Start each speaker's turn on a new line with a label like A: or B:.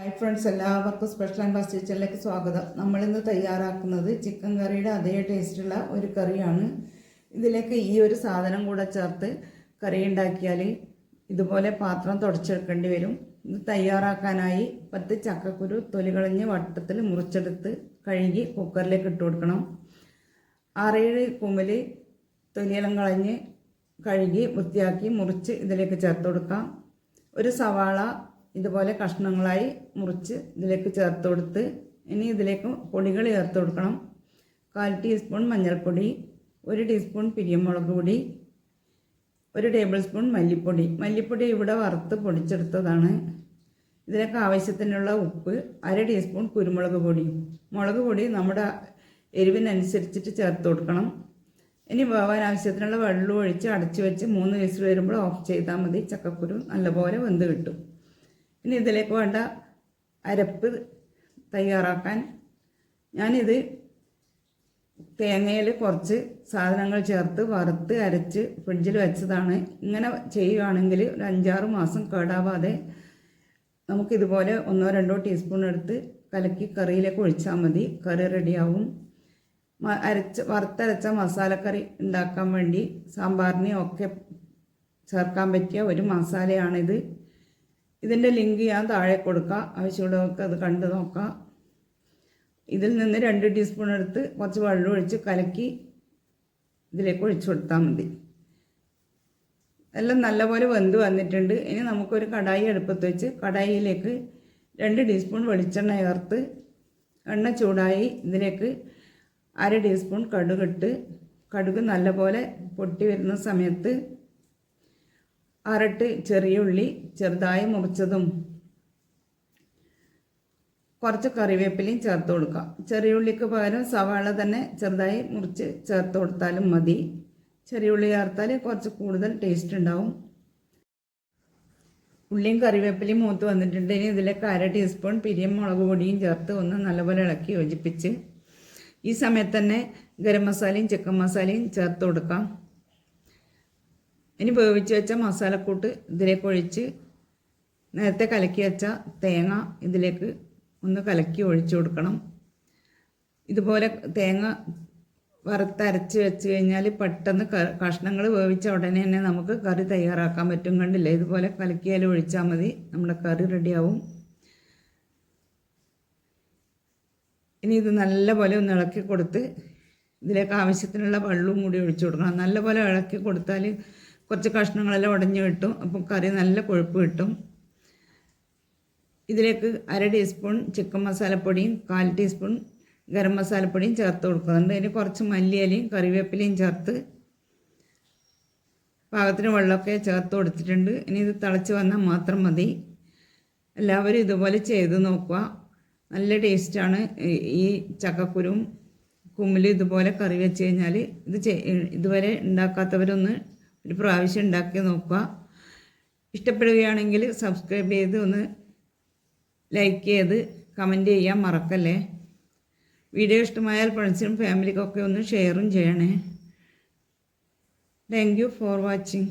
A: Hi friends എല്ലാവർക്കും special and fast കിച്ചണിലേക്ക് സ്വാഗതം. നമ്മളിന്ന് തയ്യാറാക്കുന്നത് ചിക്കൻ കറിയുടെ അതേ ടേസ്റ്റുള്ള ഒരു കറിയാണ് ഇതിലേക്ക് ഈ ഒരു സാധനം കൂടെ ചേർത്ത് കറി ഉണ്ടാക്കിയാൽ ഇതുപോലെ പാത്രം തുടച്ചെടുക്കേണ്ടി വരും. ഇത് തയ്യാറാക്കാനായി പത്ത് ചക്കക്കുരു തൊലികളഞ്ഞ് വട്ടത്തിൽ മുറിച്ചെടുത്ത് കഴുകി കുക്കറിലേക്ക് ഇട്ട് കൊടുക്കണം. ആറേഴ് കുമ്മൽ തൊലിയെല്ലാം കളഞ്ഞ് കഴുകി വൃത്തിയാക്കി മുറിച്ച് ഇതിലേക്ക് ചേർത്ത് കൊടുക്കാം. ഒരു സവാള ഇതുപോലെ കഷ്ണങ്ങളായി മുറിച്ച് ഇതിലേക്ക് ചേർത്ത് കൊടുത്ത് ഇനി ഇതിലേക്ക് പൊടികൾ ചേർത്ത് കൊടുക്കണം. കാൽ ടീസ്പൂൺ മഞ്ഞൾപ്പൊടി ഒരു ടീസ്പൂൺ പിരിയമുളക് പൊടി ഒരു ടേബിൾ സ്പൂൺ മല്ലിപ്പൊടി. മല്ലിപ്പൊടി ഇവിടെ വറുത്ത് പൊടിച്ചെടുത്തതാണ്. ഇതിലേക്ക് ആവശ്യത്തിനുള്ള ഉപ്പ് അര ടീസ്പൂൺ കുരുമുളക് പൊടി. മുളക് പൊടി നമ്മുടെ എരിവിനനുസരിച്ചിട്ട് ചേർത്ത് കൊടുക്കണം. ഇനി വേവാൻ ആവശ്യത്തിനുള്ള വെള്ളം ഒഴിച്ച് അടച്ചു വെച്ച് മൂന്ന് വിസിൽ വരുമ്പോൾ ഓഫ് ചെയ്താൽ മതി. ചക്കക്കുരു നല്ലപോലെ വെന്ത് കിട്ടും. ഇനി ഇതിലേക്ക് വേണ്ട അരപ്പ് തയ്യാറാക്കാൻ ഞാനിത് തേങ്ങയിൽ കുറച്ച് സാധനങ്ങൾ ചേർത്ത് വറുത്ത് അരച്ച് ഫ്രിഡ്ജിൽ വെച്ചതാണ്. ഇങ്ങനെ ചെയ്യുകയാണെങ്കിൽ ഒരു അഞ്ചാറ് മാസം കേടാവാതെ നമുക്കിതുപോലെ ഒന്നോ രണ്ടോ ടീസ്പൂൺ എടുത്ത് കലക്കി കറിയിലേക്ക് ഒഴിച്ചാൽ മതി. കറി റെഡിയാവും. അരച്ച വറുത്തരച്ച മസാലക്കറി ഉണ്ടാക്കാൻ വേണ്ടി സാമ്പാറിനെയൊക്കെ ചേർക്കാൻ പറ്റിയ ഒരു മസാലയാണിത്. ഇതിന്റെ ലിങ്ക് ഞാൻ താഴെ കൊടുക്കാം. ആവശ്യമുള്ളവർക്ക് അത് കണ്ടു നോക്കാം. ഇതിൽ നിന്ന് രണ്ട് ടീസ്പൂൺ എടുത്ത് കുറച്ച് വെള്ളം ഒഴിച്ച് കലക്കി ഇതിലേക്ക് ഒഴിച്ചു കൊടുത്താൽ മതി. എല്ലാം നല്ലപോലെ വെന്ത് വന്നിട്ടുണ്ട്. ഇനി നമുക്കൊരു കടായി അടുപ്പത്ത് വെച്ച് കടായിയിലേക്ക് രണ്ട് ടീസ്പൂൺ വെളിച്ചെണ്ണ ചേർത്ത് എണ്ണ ചൂടായി ഇതിലേക്ക് അര ടീസ്പൂൺ കടുകിട്ട് കടുക് നല്ലപോലെ പൊട്ടി വരുന്ന സമയത്ത് അരട്ട് ചെറിയ ഉള്ളി ചെറുതായി മുറിച്ചതും കുറച്ച് കറിവേപ്പിലയും ചേർത്ത് കൊടുക്കുക ചെറിയ ഉള്ളിക്ക് പകരം സവാള തന്നെ ചെറുതായി മുറിച്ച് ചേർത്ത് കൊടുത്താലും മതി. ചെറിയ ഉള്ളി ചേർത്താൽ കുറച്ച് കൂടുതൽ ടേസ്റ്റ് ഉണ്ടാവും. ഉള്ളിയും കറിവേപ്പിലയും മൂത്ത് വന്നിട്ടുണ്ട്. ഇനി ഇതിലേക്ക് അര ടീസ്പൂൺ പിരിയം മുളക് പൊടിയും ചേർത്ത് ഒന്ന് നല്ലപോലെ ഇളക്കി യോജിപ്പിച്ച് ഈ സമയത്ത് തന്നെ ഗരം മസാലയും ചിക്കൻ മസാലയും ചേർത്ത് കൊടുക്കാം. ഇനി വേവിച്ച് വെച്ച മസാലക്കൂട്ട് ഇതിലേക്ക് ഒഴിച്ച് നേരത്തെ കലക്കി വെച്ച തേങ്ങ ഇതിലേക്ക് ഒന്ന് കലക്കി ഒഴിച്ചു കൊടുക്കണം. ഇതുപോലെ തേങ്ങ വറുത്തരച്ച് വെച്ച് കഴിഞ്ഞാൽ പെട്ടെന്ന് കഷ്ണങ്ങൾ വേവിച്ച ഉടനെ തന്നെ നമുക്ക് കറി തയ്യാറാക്കാൻ പറ്റും കണ്ടില്ല? ഇതുപോലെ കലക്കിയാൽ ഒഴിച്ചാൽ മതി. നമ്മുടെ കറി റെഡിയാവും. ഇനി ഇത് നല്ലപോലെ ഒന്ന് ഇളക്കി കൊടുത്ത് ഇതിലേക്ക് ആവശ്യത്തിനുള്ള വെള്ളവും കൂടി ഒഴിച്ചു കൊടുക്കണം. നല്ലപോലെ ഇളക്കി കൊടുത്താൽ കുറച്ച് കഷ്ണങ്ങളെല്ലാം ഉടഞ്ഞു കിട്ടും. അപ്പോൾ കറി നല്ല കൊഴുപ്പ് കിട്ടും. ഇതിലേക്ക് അര ടീസ്പൂൺ ചിക്കൻ മസാലപ്പൊടിയും കാൽ ടീസ്പൂൺ ഗരം മസാലപ്പൊടിയും ചേർത്ത് കൊടുക്കുന്നുണ്ട് അതിന് കുറച്ച് മല്ലിയിലയും കറിവേപ്പിലയും ചേർത്ത് പാകത്തിന് വെള്ളമൊക്കെ ചേർത്ത് കൊടുത്തിട്ടുണ്ട്. ഇനി ഇത് തിളച്ച് വന്നാൽ മാത്രം മതി. എല്ലാവരും ഇതുപോലെ ചെയ്ത് നോക്കുക. നല്ല ടേസ്റ്റാണ്. ഈ ചക്കക്കുരും കുമ്മിലും ഇതുപോലെ കറി വെച്ച് കഴിഞ്ഞാൽ ഇത് ഇതുവരെ ഉണ്ടാക്കാത്തവരൊന്ന് ഒരു പ്രാവശ്യം ഉണ്ടാക്കി നോക്കുക. ഇഷ്ടപ്പെടുകയാണെങ്കിൽ സബ്സ്ക്രൈബ് ചെയ്ത് ഒന്ന് ലൈക്ക് ചെയ്ത് കമന്റ് ചെയ്യാൻ മറക്കല്ലേ? വീഡിയോ ഇഷ്ടമായാൽ ഫ്രണ്ട്സിനും ഫാമിലിക്കൊക്കെ ഒന്ന് ഷെയറും ചെയ്യണേ. Thank you for watching